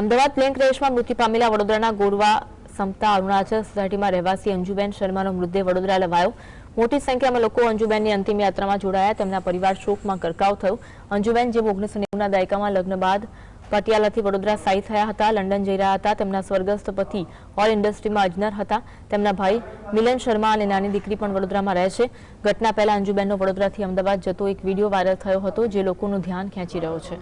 Ahmedabad plane ક્રેશમાં મૃત્યુ પામેલા વડોદરાના ગોરવા સમતા અરુણાચલ સોસાયટીમાં રહેવાસી અંજુબેન શર્માનો મૃતદેહ વડોદરા લવાયો. મોટી સંખ્યામાં લોકો અંજુબેનની અંતિમ યાત્રામાં જોડાયા. તેમના પરિવાર શોકમાં ગરકાવ થયો. અંજુબેન જે ઓગણીસો નેવુંના દાયકામાં લગ્ન બાદ પટિયાલાથી વડોદરા સ્થાયી થયા હતા, લંડન જઈ રહ્યા હતા. તેમના સ્વર્ગસ્થ પતિ ઓલ ઇન્ડસ્ટ્રીમાં અજનર હતા. તેમના ભાઈ મિલન શર્મા અને નાની દીકરી પણ વડોદરામાં રહે છે. ઘટના પહેલા અંજુબેનનો વડોદરાથી અમદાવાદ જતો એક વીડિયો વાયરલ થયો હતો, જે લોકોનું ધ્યાન ખેંચી રહ્યો છે.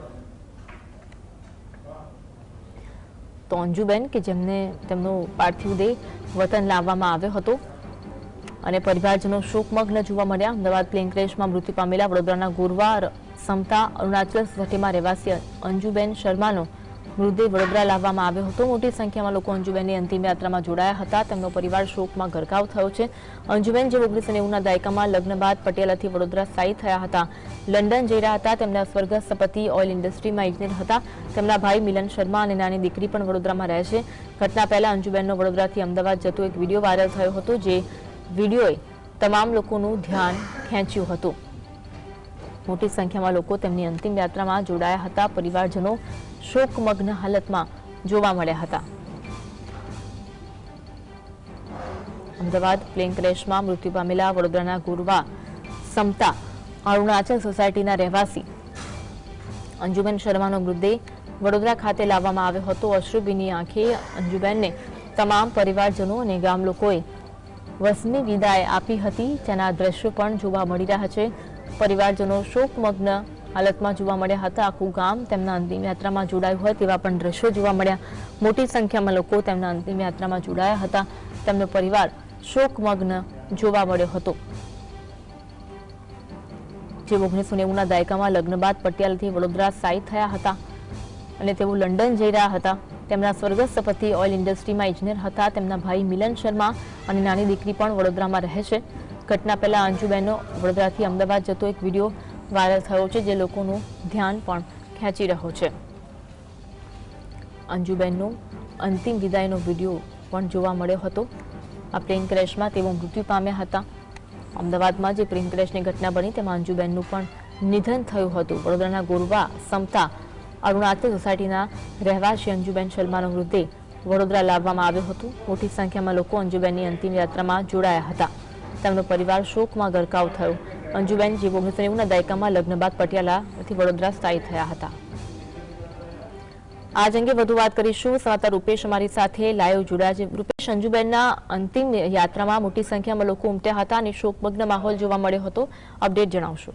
તો અંજુબેન કે જેમને તેમનો પાર્થિવ દેહ વતન લાવવામાં આવ્યો હતો. અને પરિવારજનો શોકમગ્ન જોવા મળ્યા. અમદાવાદ પ્લેન ક્રેશમાં મૃત્યુ પામેલા વડોદરાના ગુરવાર સમતા અરુણાચલ સોસાયટીમાં રહેવાસી અંજુબેન શર્માનો મૃતદેહ વડોદરા લાવવામાં આવ્યો હતો. મોટી સંખ્યામાં લોકો અંજુબેનની અંતિમ યાત્રામાં જોડાયા હતા. તેમનો પરિવાર શોકમાં ગરકાવ થયો છે. અંજુબેન, જે ઓગણીસો નેવુંના દાયકામાં લગ્ન બાદ પટિયાલાથી વડોદરા સ્થાયી થયા હતા. લંડન જઈ રહ્યા હતા. તેમના સ્વર્ગસ્થ પતિ ઓઇલ ઇન્ડસ્ટ્રીમાં ઇજનેર હતા. તેમના ભાઈ મિલન શર્મા અને નાની દીકરી પણ વડોદરામાં રહે છે. ઘટના પહેલા અંજુબેનનો વડોદરાથી અમદાવાદ જતો એક વીડિયો વાયરલ થયો હતો, જે વિડીયોએ તમામ લોકોનું ધ્યાન ખેંચ્યું હતું. મોટી સંખ્યામાં લોકો તેમની અંતિમ યાત્રામાં જોડાયા હતા. પરિવારજનો શોકમગ્ન હાલતમાં જોવા મળ્યા હતા. અમદાવાદ પ્લેન ક્રેશમાં મૃત્યુ પામેલા વડોદરાના ગુરવા સમતા અરુણાચલ સોસાયટીના રહેવાસી અંજુબેન શર્માનો મૃતદેહ વડોદરા ખાતે લાવવામાં આવ્યો હતો. અશ્રુભીની આંખે અંજુબેનને તમામ પરિવારજનો અને ગામ લોકોએ વસમી વિદાય આપી હતી. તેના દ્રશ્યો પણ જોવા મળી રહ્યા છે. પરિવારજનો શોકમગ્ન હાલતમાં જોવા મળ્યા હતા. આખું ગામ તેમના અંતિમ યાત્રામાં જોડાયું હોય તેવા પણ દ્રશ્યો જોવા મળ્યા. મોટી સંખ્યામાં લોકો તેમના અંતિમ યાત્રામાં જોડાયા હતા. તેમનો પરિવાર શોકમગ્ન જોવા મળ્યો હતો. જે ઓગણીસો નેવુંના દાયકામાં લગ્ન બાદ પટિયાલાથી વડોદરા સ્થાયી થયા હતા અને તેઓ લંડન જઈ રહ્યા હતા. તેમના સ્વર્ગસ્થ પતિ ઓઇલ ઇન્ડસ્ટ્રીમાં ઇજનેર હતા. તેમના ભાઈ મિલન શર્મા અને નાની દીકરી પણ વડોદરામાં રહે છે. ઘટના પહેલાં અંજુબેનનો વડોદરાથી અમદાવાદ જતો એક વીડિયો વાયરલ થયો છે જે લોકોનું ધ્યાન પણ ખેંચી રહ્યો છે. અંજુબેનનો અંતિમ વિદાયનો વીડિયો પણ જોવા મળ્યો હતો. આ પ્લેન ક્રેશમાં તેઓ મૃત્યુ પામ્યા હતા. અમદાવાદમાં જે પ્લેન ક્રેશની ઘટના બની તેમાં અંજુબેનનું પણ નિધન થયું હતું. વડોદરાના ગોરવા સમતા અરુણાચલ સોસાયટીના રહેવાસી અંજુબેન શર્માનો મૃતદેહ વડોદરા લાવવામાં આવ્યો હતો. મોટી સંખ્યામાં લોકો અંજુબેનની અંતિમ યાત્રામાં જોડાયા હતા. તેમનો પરિવાર શોકમાં ગરકાવ થયો. અંજુબેન જે ઓગણીસો નેવુંના દાયકામાં લગ્ન બાદ પટિયાલાથી વડોદરા સ્થાયી થયા હતા. આજ અંગે વધુ વાત કરીશું. સમાચાર રૂપેશ અમારી સાથે લાઈવ જોડાયા છે. રૂપેશ, અંજુબેનના અંતિમ યાત્રામાં મોટી સંખ્યામાં લોકો ઉમટ્યા હતા અને શોકમગ્ન માહોલ જોવા મળ્યો હતો. અપડેટ જણાવશો.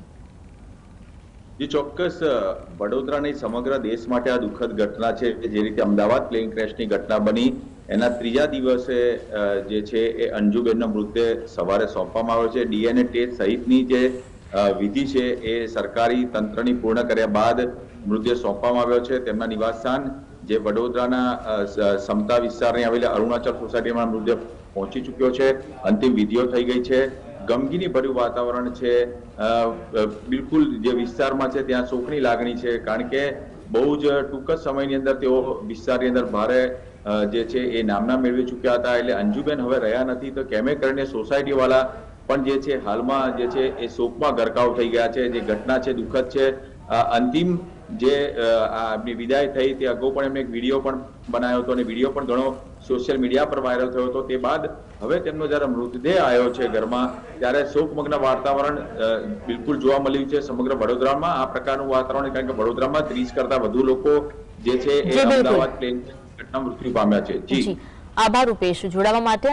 જે, ચોક્કસ વડોદરાની સમગ્ર દેશ માટે આ દુઃખદ ઘટના છે. જે રીતે અમદાવાદ પ્લેન ક્રેશની ઘટના બની. એના ત્રીજા દિવસે જે છે એ અંજુબેનનો મૃતદેહ સવારે સોંપવામાં આવ્યો છે. ડીએનએ ટેસ્ટ સહિતની જે વિધિ છે એ સરકારી તંત્રની પૂર્ણ કર્યા બાદ મૃતદેહ સોંપવામાં આવ્યો છે. તેમના નિવાસસ્થાન જે વડોદરાના સમતા વિસ્તારની આવેલી અરુણાચલ સોસાયટીમાં મૃતદેહ પહોંચી ચૂક્યો છે. અંતિમ વિધિઓ થઈ ગઈ છે. ગમગીની ભર્યું વાતાવરણ છે. બિલકુલ જે વિસ્તારમાં છે ત્યાં શોકની લાગણી છે. કારણ કે બહુ જ ટૂંક જ સમયની અંદર તેઓ વિસ્તારની અંદર ભારે જે છે એ નામના મેળવી ચૂક્યા હતા. એટલે અંજુબેન હવે રહ્યા નથી તો કેમે કરીને સોસાયટી વાળા પણ જે છે હાલમાં જે છે એ શોકમાં ગરકાવ થઈ ગયા છે. જે ઘટના છે દુઃખદ છે. અંતિમ જે એમની વિદાય થઈ તે અગાઉ પણ એમને એક વીડિયો પણ બનાવ્યો હતો અને વીડિયો પણ ઘણો સોશિયલ મીડિયા પર વાયરલ થયો હતો. તે બાદ હવે તેમનો જ્યારે મૃતદેહ આવ્યો છે ઘરમાં ત્યારે શોકમગ્ન વાતાવરણ બિલકુલ જોવા મળ્યું છે. સમગ્ર વડોદરામાં આ પ્રકારનું વાતાવરણ કારણ કે વડોદરામાં ત્રીસ કરતા વધુ લોકો જે છે એ અમદાવાદ પ્લેન ઘટના મૃત્યુ પામ્યા છે. જી. આભાર રૂપેશ. જોડાવા માટે